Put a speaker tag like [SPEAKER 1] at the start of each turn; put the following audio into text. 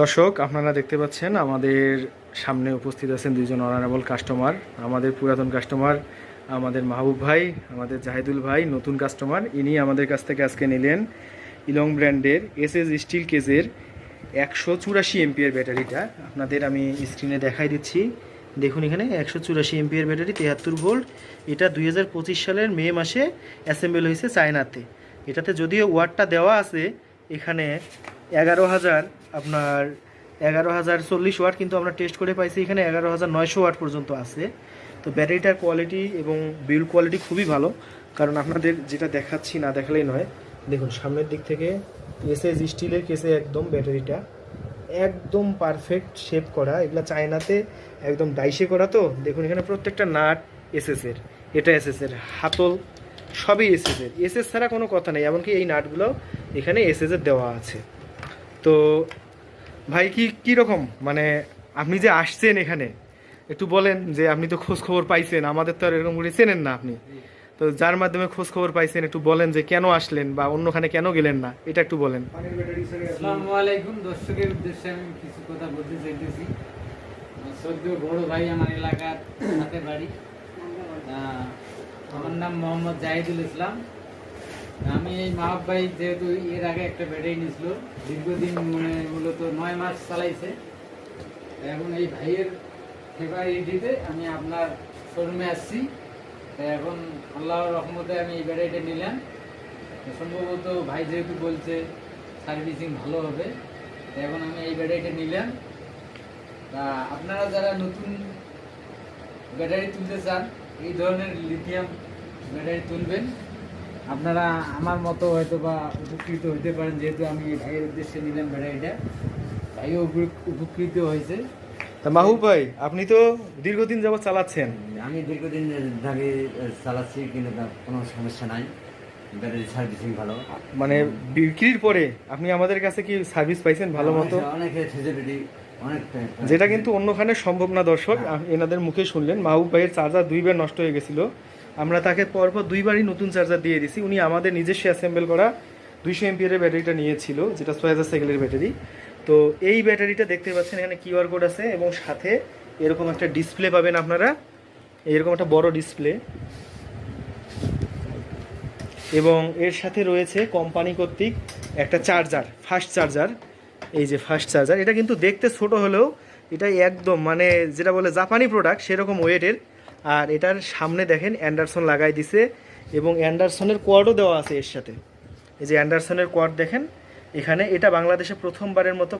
[SPEAKER 1] দর্শক, আপনারা দেখতে পাচ্ছেন আমাদের সামনে উপস্থিত আছেন দুইজন অনারেবল কাস্টমার আমাদের পুরাতন কাস্টমার আমাদের মাহবুব ভাই, আমাদের জাহিদুল ভাই, নতুন কাস্টমার ইনি আমাদের কাছ থেকে আজকে নিলেন ইলং ব্র্যান্ডের এস এস স্টিল কেজের একশো চুরাশি এমপিএর ব্যাটারিটা। আপনাদের আমি স্ক্রিনে দেখাই দিচ্ছি। দেখুন এখানে, একশো চুরাশি এমপিএর ব্যাটারি, তেহাত্তর ভোল্ট। এটা দুই হাজার পঁচিশ সালের মে মাসে অ্যাসেম্বল হয়েছে চায়নাতে। এটাতে যদিও ওয়াটটা দেওয়া আছে, এখানে এগারো হাজার, আপনার এগারো হাজার চল্লিশ ওয়াট কিন্তু আমরা টেস্ট করে পাইছি, এখানে এগারো হাজার নয়শো ওয়াট পর্যন্ত আছে। তো ব্যাটারিটার কোয়ালিটি এবং বিল্ড কোয়ালিটি খুবই ভালো, কারণ আপনাদের যেটা দেখাচ্ছি না দেখালেই নয়। দেখুন, সামনের দিক থেকে এসএস স্টিলের কেসে একদম ব্যাটারিটা একদম পারফেক্ট শেপ করা। এগুলো চায়নাতে একদম ডাইসে করা তো। দেখুন, এখানে প্রত্যেকটা নাট এসএস এর, এটা এসএস এর, হাতল সবই এসএস এর। এসএস ছাড়া কোনো কথা নেই, এমনকি এই নাটগুলো এখানে এসএস এর দেওয়া আছে। তো ভাই কি কি রকম? মানে আপনি যে আসছেন এখানে একটু বলেন যে আপনি তো খোঁজ খবর পাইছেন আমাদের তো আর এরকম করে চেনেন না আপনি। তো যার মাধ্যমে খোঁজ খবর পাইছেন একটু বলেন যে কেন আসলেন বা অন্যখানে কেন গেলেন না এটা একটু বলেন।
[SPEAKER 2] আসসালামু আলাইকুম। দর্শকের উদ্দেশ্যে আমি কিছু কথা বলতে চাইতেছি। সদ্য বড় ভাই আমার এলাকার সাথে বাড়ি। আমার নাম মোহাম্মদ জাহিদুল ইসলাম। আমি এই মাহব ভাই যেহেতু এর আগে একটা ব্যাটারি নিয়েছিল, দীর্ঘদিন মানে মূলত নয় মাস চালাইছে। এখন এই ভাইয়ের ফেভারিটিতে আমি আপনার শোরুমে আসছি। এখন আল্লাহর রহমতে আমি এই ব্যাটারিটা নিলাম। সম্ভবত ভাই যেহেতু বলছে সার্ভিসিং ভালো হবে, এখন আমি এই ব্যাটারিটা নিলাম। তা আপনারা যারা নতুন ব্যাটারি তুলতে চান, এই ধরনের লিথিয়াম ব্যাটারি তুলবেন। আপনারা আমার মতো হয়তো বা উপকৃত হতে পারেন যেহেতু আমি এই ভাইয়ের উদ্দেশ্যে নিলাম ব্যাটারিটা ভাইও উপকৃত হয়েছে।
[SPEAKER 1] তা মাহবুব ভাই আপনি তো দীর্ঘদিন যাবত চালাচ্ছেন।
[SPEAKER 3] আমি দীর্ঘদিন ধরে চালাচ্ছি কিন্তু কোনো সমস্যা নাই। ব্যাটারি সার্ভিসিং ভালো।
[SPEAKER 1] মানে বিক্রির পরে আপনি আমাদের কাছে কি সার্ভিস পাইছেন ভালো মতো?
[SPEAKER 3] অনেক ফেসিলিটি
[SPEAKER 1] যেটা কিন্তু অন্যখানে সম্ভব না দর্শক। এনাদের মুখে শুনলেন। মাহবুব ভাইয়ের চার্জার দুইবার নষ্ট হয়ে গেছিল। আমরা তাকে পরপর দুইবারই নতুন চার্জার দিয়ে দিছি। উনি আমাদের নিজস্ব অ্যাসেম্বল করা দুইশো এমপিয়ারের ব্যাটারিটা নিয়েছিল, যেটা ছয় হাজার সাইকেলের ব্যাটারি। তো এই ব্যাটারিটা দেখতে পাচ্ছেন, এখানে কিউআর কোড আছে এবং সাথে এরকম একটা ডিসপ্লে পাবেন আপনারা। এরকম একটা বড় ডিসপ্লে এবং এর সাথে রয়েছে কোম্পানি কর্তৃক একটা চার্জার ফাস্ট চার্জার এই যে ফাস্ট চার্জার এটা কিন্তু দেখতে ছোট হলেও এটা একদম মানে যেটা বলে জাপানি প্রোডাক্ট সেরকম ওয়েটের আর এটার সামনে দেখেন অ্যান্ডারসন লাগাই দিছে এবং অ্যান্ডারসনের কোয়ার্ডও দেওয়া আছে এর সাথে। এই যে অ্যান্ডারসনের কোয়ার্ড দেখেন, এখানে এটা বাংলাদেশে প্রথমবারের মতো